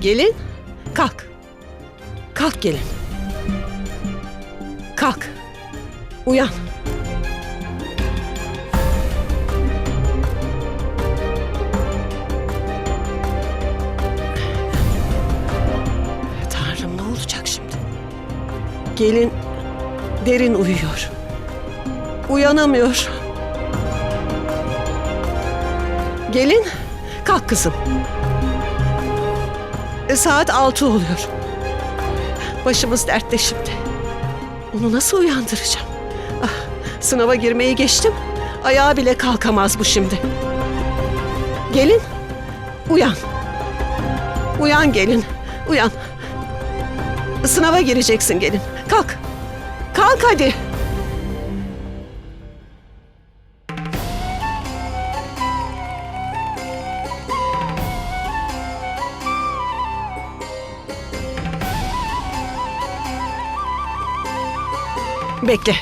Gelin, kalk. Kalk gelin. Kalk. Uyan. Tanrım ne olacak şimdi? Gelin derin uyuyor. Uyanamıyor. Gelin, kalk kızım. E, Saat altı oluyor. Başımız dertte şimdi. Onu nasıl uyandıracağım? Ah, sınava girmeyi geçtim. Ayağa bile kalkamaz bu şimdi. Gelin, uyan. Uyan gelin, uyan. Sınava gireceksin gelin. Kalk. Kalk hadi. Bekle.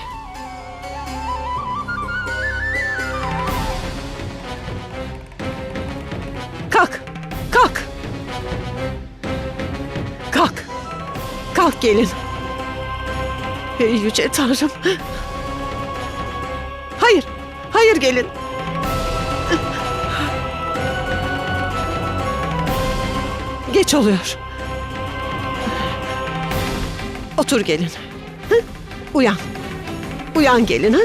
Kalk. Kalk. Kalk. Kalk gelin. Ey yüce tanrım. Hayır. Hayır gelin. Geç oluyor. Otur gelin. Uyan. Uyan gelin ha.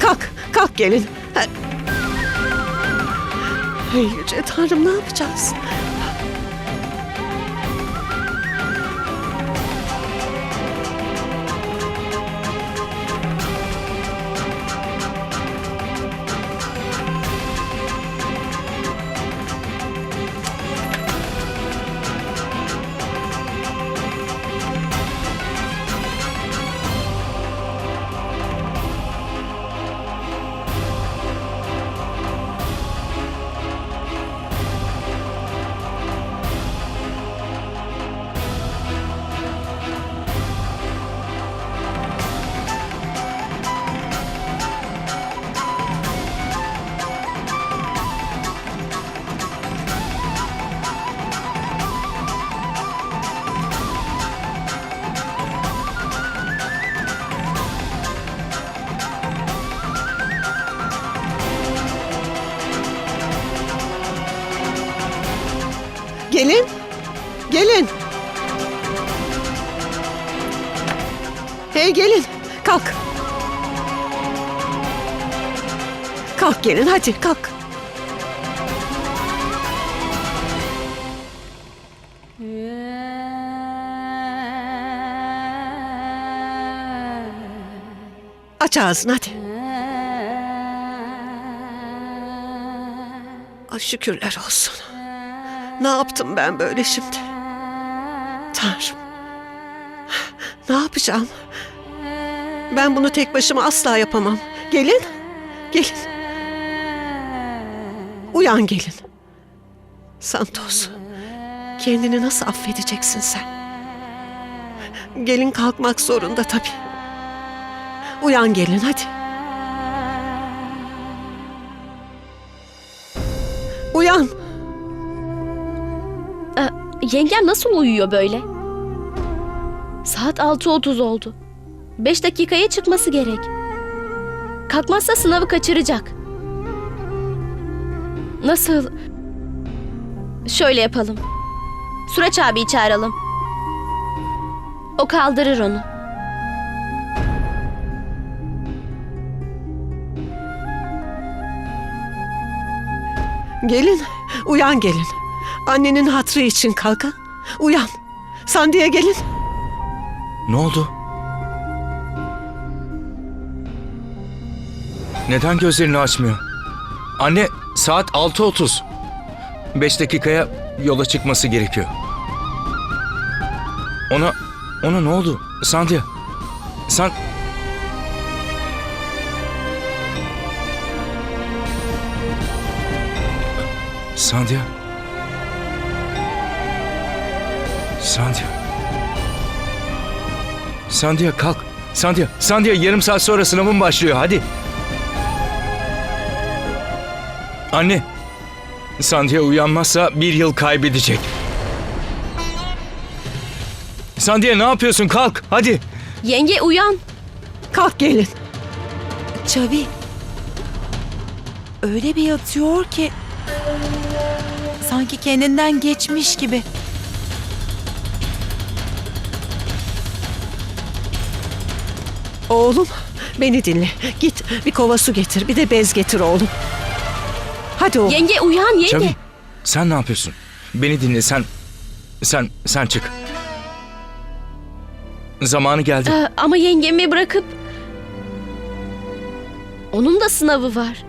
Kalk. Kalk gelin. Ha. Ey yüce tanrım ne yapacağız? Gelin. Gelin. Hey gelin. Kalk. Kalk gelin hadi kalk. Aç ağzını hadi. Ay şükürler olsun. Ne yaptım ben böyle şimdi? Tanrım. Ne yapacağım? Ben bunu tek başıma asla yapamam. Gelin. Gelin. Uyan gelin. Santos. Kendini nasıl affedeceksin sen? Gelin kalkmak zorunda tabii. Uyan gelin hadi. Uyan. Yengem nasıl uyuyor böyle? Saat 6.30 oldu. 5 dakikaya çıkması gerek. Kalkmazsa sınavı kaçıracak. Nasıl? Şöyle yapalım. Süreç abiyi çağıralım. O kaldırır onu. Gelin, uyan gelin. Annenin hatrı için kalk ha. Uyan. Sandiye gelin. Ne oldu? Neden gözlerini açmıyor? Anne saat 6.30. 5 dakikaya yola çıkması gerekiyor. Ona ona ne oldu? Sandia. San Sandia. Sandia. Sandia kalk. Sandia, Sandia yarım saat sonra sınavın başlıyor. Hadi. Anne. Sandia uyanmazsa bir yıl kaybedecek. Sandiye ne yapıyorsun? Kalk hadi. Yenge uyan. Kalk gelin. Çavi. Öyle bir yatıyor ki sanki kendinden geçmiş gibi. Oğlum beni dinle. Git bir kova su getir. Bir de bez getir oğlum. Hadi oğlum. Yenge uyan yenge. Çavi sen ne yapıyorsun? Beni dinle sen. Sen sen çık. Zamanı geldi. Ee, ama yengemi bırakıp... Onun da sınavı var.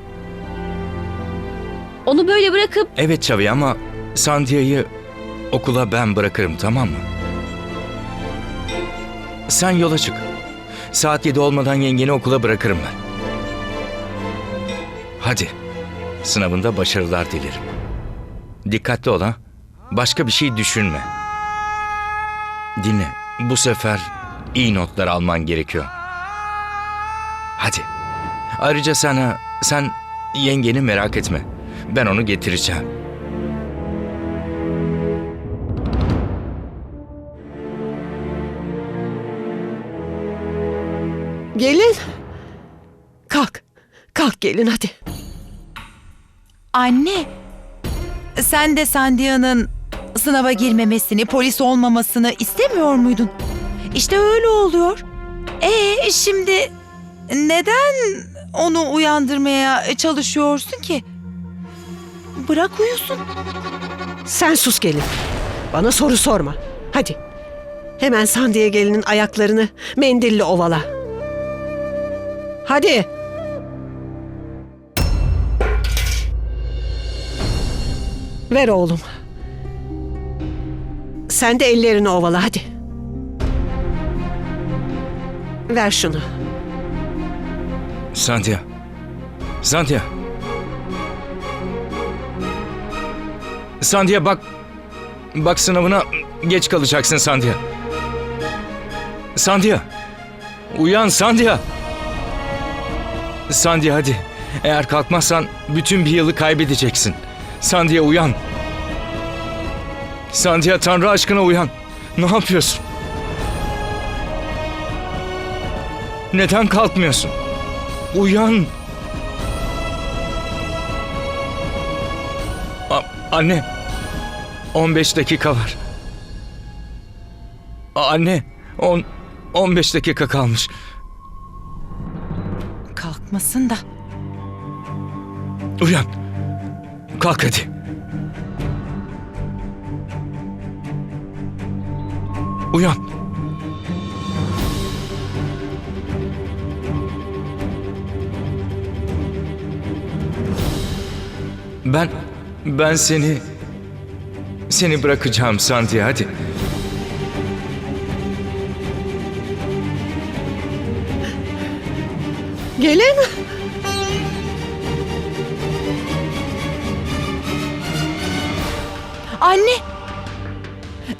Onu böyle bırakıp Evet Çavi ama Sandia'yı okula ben bırakırım tamam mı? Sen yola çık. Saat 7 olmadan yengeni okula bırakırım ben. Hadi. Sınavında başarılar dilerim. Dikkatli ol ha. Başka bir şey düşünme. Dinle. Bu sefer iyi notlar alman gerekiyor. Hadi. Ayrıca sana sen yengeni merak etme. Ben onu getireceğim. Gelin. Kalk. Kalk gelin hadi. Anne, sen de Sandia'nın sınava girmemesini, polis olmamasını istemiyor muydun? İşte öyle oluyor. Ee şimdi neden onu uyandırmaya çalışıyorsun ki? Bırak uyusun. Sen sus gelin. Bana soru sorma. Hadi. Hemen Sandiye gelinin ayaklarını mendille ovala. Hadi. Ver oğlum. Sen de ellerini ovala hadi. Ver şunu. Santia. Santia. Santia bak. Bak sınavına geç kalacaksın Santia. Santia. Uyan Santia. Sandia hadi. Eğer kalkmazsan bütün bir yılı kaybedeceksin. Sandia uyan. Sandia Tanrı aşkına uyan. Ne yapıyorsun? Neden kalkmıyorsun? Uyan. A- anne. 15 dakika var. A- anne. 10 15 dakika kalmış. Kalkmasın da. Uyan. Kalk hadi. Uyan. Ben ben seni seni bırakacağım Santi hadi. Gelin. Anne!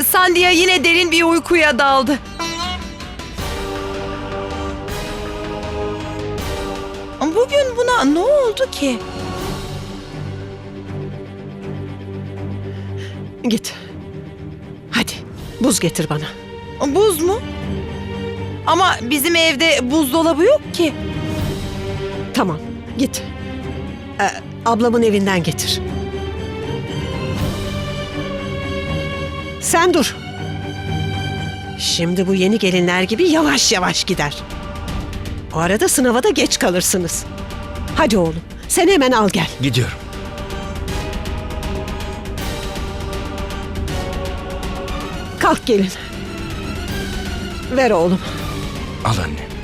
Sandia yine derin bir uykuya daldı. Bugün buna ne oldu ki? Git. Hadi. Buz getir bana. Buz mu? Ama bizim evde buzdolabı yok ki. Tamam. Git. Ee, ablamın evinden getir. Sen dur. Şimdi bu yeni gelinler gibi yavaş yavaş gider. O arada sınava da geç kalırsınız. Hadi oğlum. Sen hemen al gel. Gidiyorum. Kalk gelin. Ver oğlum. Al anne.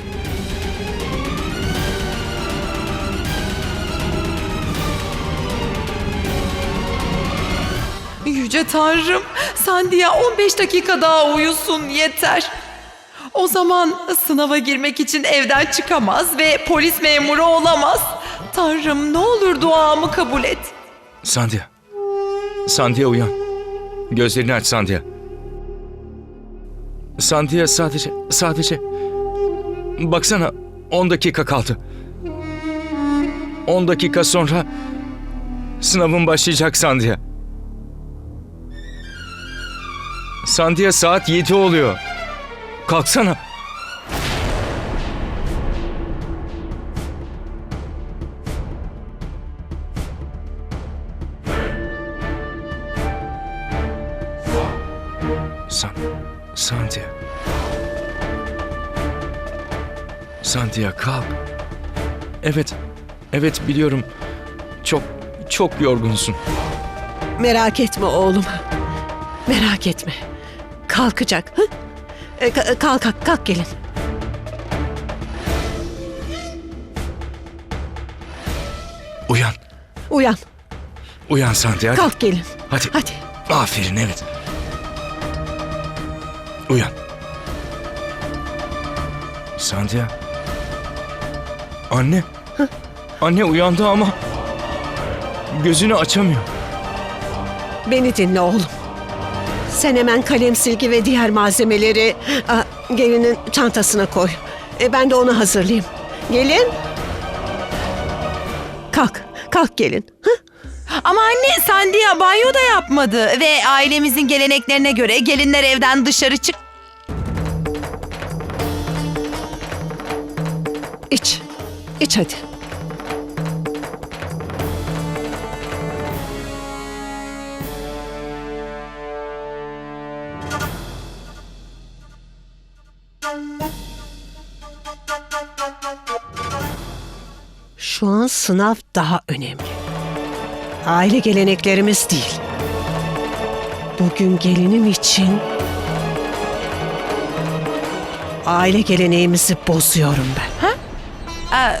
Yüce Tanrım, Sandia 15 dakika daha uyusun yeter. O zaman sınava girmek için evden çıkamaz ve polis memuru olamaz. Tanrım ne olur duamı kabul et. Sandia. Sandia uyan. Gözlerini aç Sandia. Sandia sadece, sadece... Baksana 10 dakika kaldı. 10 dakika sonra sınavın başlayacak Sandia. Sandia saat 7 oluyor. kalksana. San, Santia. Santia kalk. Evet, evet biliyorum. Çok, çok yorgunsun. Merak etme oğlum. Merak etme. Kalkacak. Hı? E, ka- kalk kalk kalk gelin. Uyan, Uyan. uyan Santia. hadi. Kalk gelin. Hadi. Hadi. Aferin evet. Uyan. Sandia. Anne. Anne uyandı ama gözünü açamıyor. Beni dinle oğlum. Sen hemen kalem silgi ve diğer malzemeleri a, gelinin çantasına koy. E, ben de onu hazırlayayım. Gelin. Kalk. Kalk gelin. Hı? Ama anne Sandia banyo da yapmadı ve ailemizin geleneklerine göre gelinler evden dışarı çık... İç. İç hadi. Sınav daha önemli. Aile geleneklerimiz değil. Bugün gelinim için aile geleneğimizi bozuyorum ben. Aa,